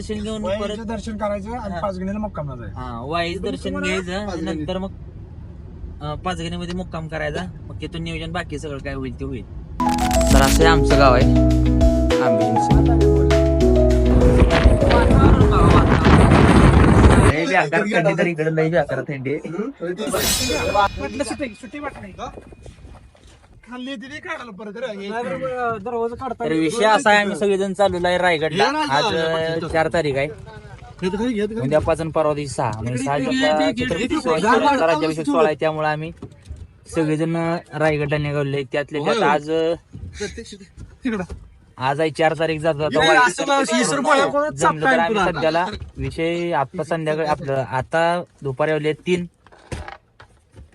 दर्शन घेऊन परत वाईचं दर्शन करायचं आणि हा. पाच गणीला मुक्कामला जायचं हा वाईच दर्शन घ्यायचं नंतर मग अं, पाचगणीमध्ये मुक्काम करायचा. मग तिथून नियोजन बाकी सगळं काय होईल ते होईल. तर असं हे आमचं गाव आहे. आंबे थंडी तर इकडे लई बेकार थंडी सुट्टी सुट्टी वाटली खाल्ली तिथे काढायला परत दरवाजा काढता तर विषय असा आहे आम्ही सगळेजण चाललेलो आहे रायगडला. आज अं, चार तारीख आहे. उद्यापासून परवा दिवशी सहा म्हणजे सहा दिवसा छत्रपती शिवाजी महाराजांचा राज्याभिषेक सोहळा आहे त्यामुळे आम्ही सगळेजण रायगडला निघालोय. त्यातले त्यात आज तिकडं. आज आहे चार तारीख जात. जाता वाईट असं वीस रुपये कोणाचं जमलं तर चापकाय आम्ही तुला? सध्याला विषय आता संध्याकाळी आपलं आता दुपारी आले तीन.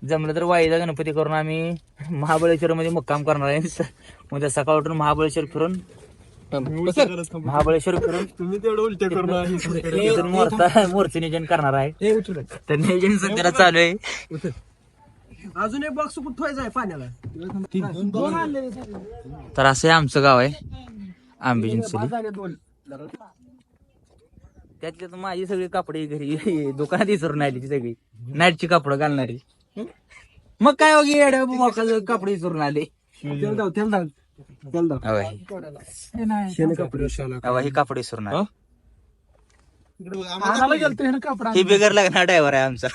जमलं तर वाईचा गणपती करून आम्ही महाबळेश्वर मध्ये मुक्काम करणार आहे. उद्या सकाळ उठून महाबळेश्वर फिरून महाबळेश्वर फिरून तुम्ही तेवढं उलट मोर्चा मोर्चे नियोजन करणार आहे. तर नियोजन सध्याला चालू आहे. अजून एक बॉक्स कुठं आहे पाण्याला? दोन आणले. तर असं आमचं गाव आहे. आंबे चिंचोली दोन. त्यातल्या तर माझी सगळी कपडे घरी दुकानात विसरून आली सगळी. नाईटची कपडे घालणारी. मग काय वगैरे येड्या मोकाचं कपडे विसरून आले. अवय. अवय हे कपडे विसरून आले. गेलतो कपडा हे बिगर लागणार ड्रायव्हर आहे आमचा.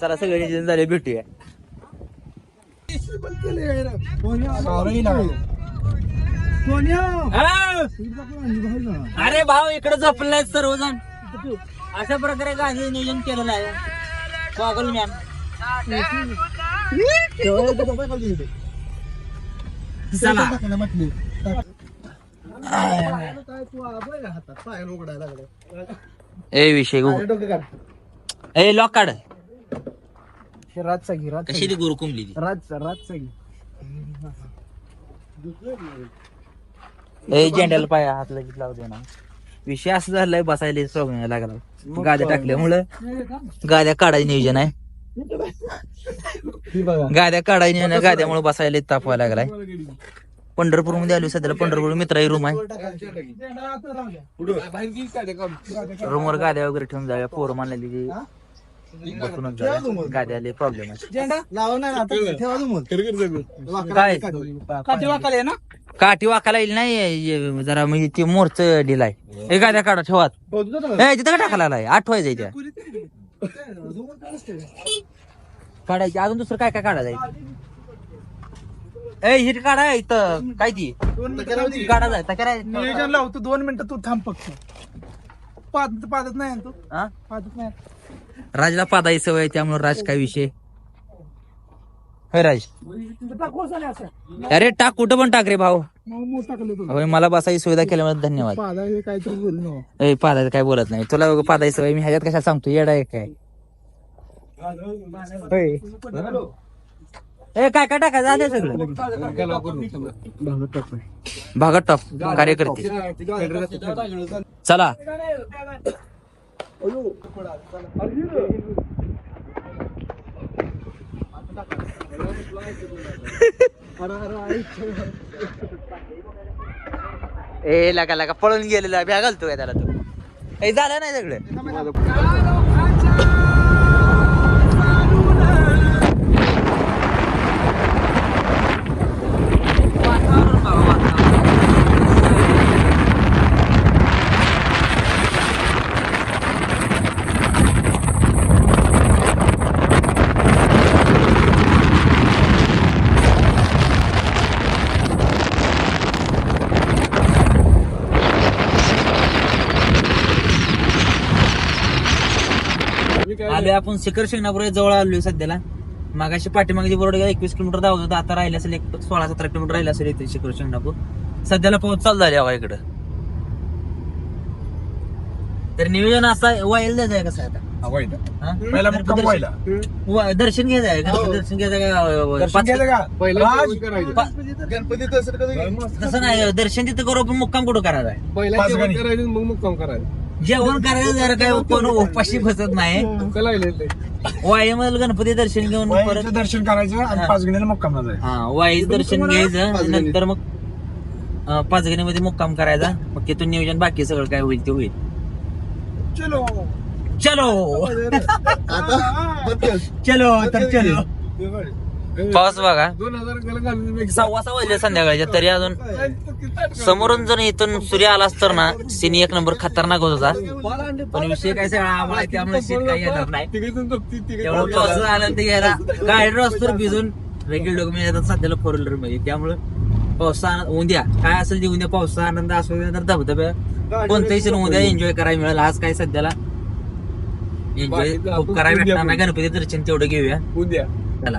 चला सगळे नियोजन झाले भेटूया. अरे भाऊ इकडे झोपलाय सर्वजण. अशा प्रकारे गाणी नियोजन केलेलं आहे. पागल मॅन चला. ए विषय ए लॉक काढ. रातचा घे रात कशी ती गुरु कुंबली ती? रातचा रातचा घे. ए झेंड्याला पाय हात लगेच लावू दे ना. विषय असं झालाय बसायला प्रॉब्लेम लागला. गाद्या टाकल्यामुळं गाद्या काढायचं नियोजन आहे. गाद्या काढायचं नियोजन आहे गाद्यामुळे बसायला ताप व्हायला लागलाय. पंढरपूरमध्ये आलो सध्याला पंढरपूर मित्र रूम आहे. रूमवर गाद्या वगैरे ठेवून जाऊया पोर मानलेली जी बसूनच जाऊया. गाद्याले प्रॉब्लेम आहे. काय? ना? काठी वाकायला येईल नाही ये- जरा म्हणजे ती मोरच डिलाय एखाद्या काढा ठेवात ए तिथं का टाकायला लागलाय आठवायचं त्या. काढायची. अजून दुसरं काय काय काढायचं ए हिट काढा इथं. काय ती? काढा नियोजन लावतो दोन मिनिटं तू थांब फक्त. पादत पादत नाही तू? हा? पादत नाही राजला पादाई सवय आहे, त्यामुळे राज काय विषय? होय राज. टाकू झाले असं अरे टाक कुठं पण टाक रे भाऊ. मग टाकले होय मला बसायची सुविधा केल्यामुळे धन्यवाद. पादा हे काहीतरी बोल ना ए काय बोलत नाही. तुला पादायचं सवय मी ह्याच्यात कशा सांगतो? येडा आहे काय? होय. ए काय काय टाकायचं? आले सगळं. भागत टॉप कार्यकर्ते. चला. ए लगा लगा पळून गेलेला भ्या घालतो काय त्याला तू? हे झालं नाही सगळं आलोय आपण शिखर शिंगणापूर जवळ आलोय सध्याला. मागाशी पाठीमागची बोर्ड एकवीस किलोमीटर धावत होता आता राहिले असेल एक सोळा सतरा किलोमीटर राहिलं असेल इथे शिखर शिंगणापूर. सध्याला पाऊस चालू झाले हवा इकडं. तर नियोजन असं आहे, वाईल द्यायचं आहे कसं आता? हा? पहिला मुक्काम दर्शन- व्हायला. वा- दर्शन घ्यायचं आहे गणपती दर्शन घ्यायचं का? गणपती तसं कधी? तसं नाही दर्शन तिथं करू पण मुक्काम कुठं करायचा आहे? पहिला पाच जेवण गणी. करायचं मग मुक्काम करायचं. जेवण करायचं जरा काय कोण उपाशी बसत नाही. वाईमध्ये गणपती दर्शन घेऊन परत दर्शन करायचं आणि पाच गिण्याला मुक्कामला जायचं हा वाईचं दर्शन घ्यायचं नंतर मग अं, पाचगणीमध्ये मुक्काम करायचा. मग तिथून नियोजन बाकी सगळं काय होईल ते होईल. चलो. चलो. चलो तर चलो. पाऊस बघा. दोन हजार सव्वा सहा वाजले संध्याकाळच्या तरी अजून समोरून जर इथून सूर्य आलाच तर ना सिनी एक नंबर खतरनाक होत होता. पण विषय काय सगळा आम्हाला त्यामुळे सीट काही येणार नाही. पाऊस आलं ते यायला गाडी रस्त्यावर भिजून रेग्युलर डॉक्युमेंट येतात सध्याला फोर व्हीलरमध्ये. त्यामुळं पावसा उद्या काय असेल ते उद्या पावसा आनंद असू तर धबधब्या कोणत्याही सण उद्या एन्जॉय करायला मिळेल. आज काय सध्याला एन्जॉय खूप करायला भेटणार नाही. गणपती दर्शन तेवढं घेऊया. उद्या. चला.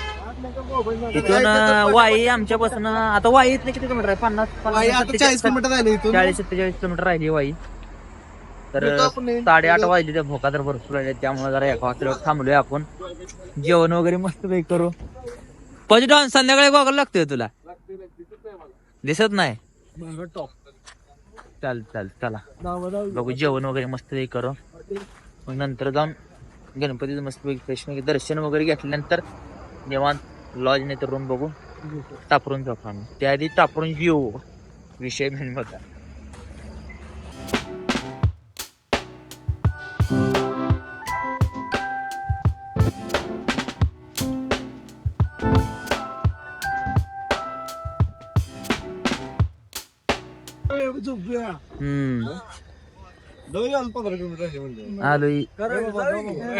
इथून अं, वाई आमच्यापासून आता वाई इथनं किती किलोमीटर आहे? पन्नास वाई आता चाळीस किलोमीटर इथून. चाळीस सत्तेचाळीस किलोमीटर राहिली वाई. तर आपण. साडेआठ वाजले त्या भोका तर भरपूर राहिले त्यामुळे जरा एका हॉटेलवर थांबलोय आपण. जेवण वगैरे मस्त पैकी करू. पॉझिटिव्ह संध्याकाळी बघायला लागतोय तुला. दिसत नाही? चाल चाल चला. बघू जेवण वगैरे मस्त पैकी करू. मग नंतर जाऊन गणपतीचं मस्त पैकी दर्शन वगैरे घेतल्यानंतर निवांत लॉज नाही तर रूम बघू टापरून जाऊ आम्ही त्याआधी टापरून येऊ विषय मेन होता हम्म पंधरा किलोमीटर म्हणजे आलोय.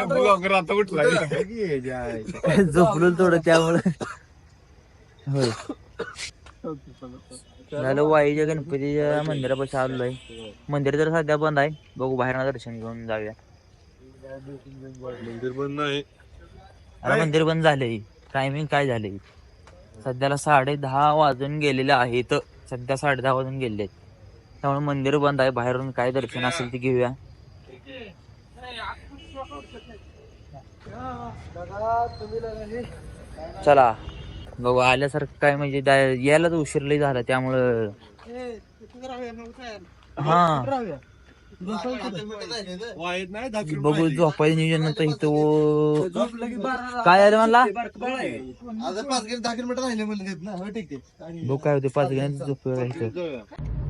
ब्लॉगर आता उठला झोपलो थोडं त्यामुळे. होय. झालं वाईच्या गणपतीच्या मंदिरापाशी आलोय. मंदिर तर सध्या बंद आहे. बघू बाहेर दर्शन घेऊन जाऊया. मंदिर बंद नाही. आता मंदिर बंद झालंय. टायमिंग काय झालंय? सध्याला साडे दहा वाजून गेलेले आहेत. सध्या साडे दहा वाजून गेले आहेत त्यामुळे मंदिर बंद आहे. बाहेरून काय दर्शन असेल ते घेऊया. चला. बघू आल्यासारखं काय म्हणजे दा- यायला तर उशीर लई झाला त्यामुळं. हा. बघू झोपायचं नियोजन नंतर इथं काय आलं म्हणला? आता पाच किलो दहा किलोमीटर राहिले ना हो ठीक आहे. बघू काय होते पाच गेल्या झोपूया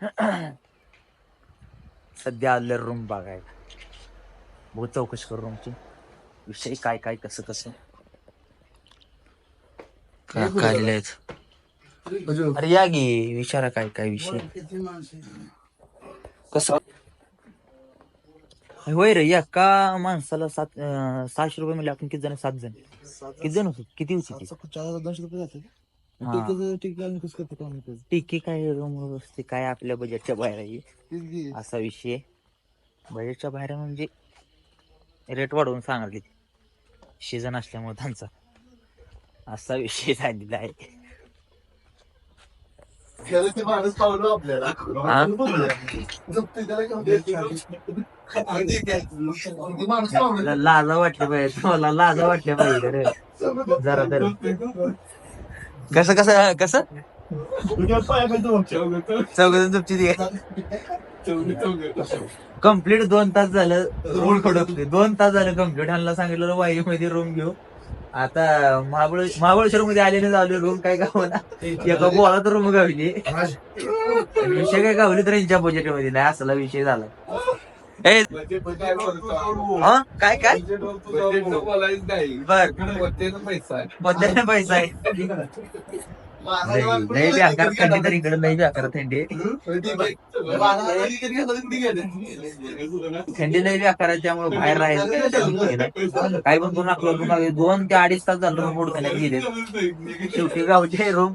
सध्या आलं रूम बघायला. बहुत चौकशी करू रूमची विषय काय काय कसं कसं? अरे या गे विचारा काय काय विषय. कसं? होय रे एका माणसाला सात अं, सहाशे रुपये म्हणजे आपण किती जण? सात जण. किती जण होतो? किती होती ती? दोनशे रुपये जाते कसं करते काम टिकी काय रूम असते काय आपल्या बजेटच्या बाहेर आहे. असा विषय बजेटच्या बाहेर म्हणजे रेट वाढवून सांगितले सीझन असल्यामुळे त्यांचा. असा विषय झालेला आहे. माणूस पावलो आपल्याला? झोपते त्याला घेऊन माणूस पावलो. ला- लाजा वाटल्या पाहिजे. मला लाजा वाटल्या पाहिजे रे जरा तर. कसं कसं कसं? चौघ तुमची कंप्लीट दोन तास झालं रूम खडकते दोन तास झालं कंप्लीट ह्यांना सांगितलं वाई मध्ये रूम घेऊ. आता महाबळ महाबळेश्वर मध्ये आलेले झाले रूम काय गावना एका बोला तर रूम गावली विषय काय गावली तर यांच्या बजेटमध्ये नाही असला विषय झाला. ए हा? काय काय? बर. पैसा बद्दल पैसा आहे. लय- लय बेकार थंडी तर इकडे लय बेकार थंडी आहे. थंडी लय बेकार आहे त्यामुळे बाहेर राहायचं काही पण करून आपलं दोन ते अडीच तास झालं मोड खाण्यात गेले शेवटी गावचे रूम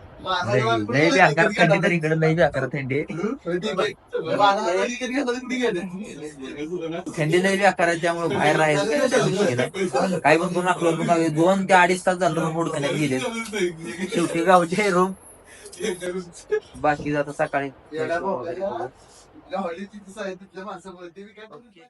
लय लय बेकार थंडी तर इकडे लय बेकार थंडी. थंडी लय बेकार आहे. त्यामुळे बाहेर राहायचं काही पण करून आपलं दोन ते अडीच तास झालं मोड खाण्यात गेले. शेवटी गावचे रूम. बाकी जातं सकाळी. माणसं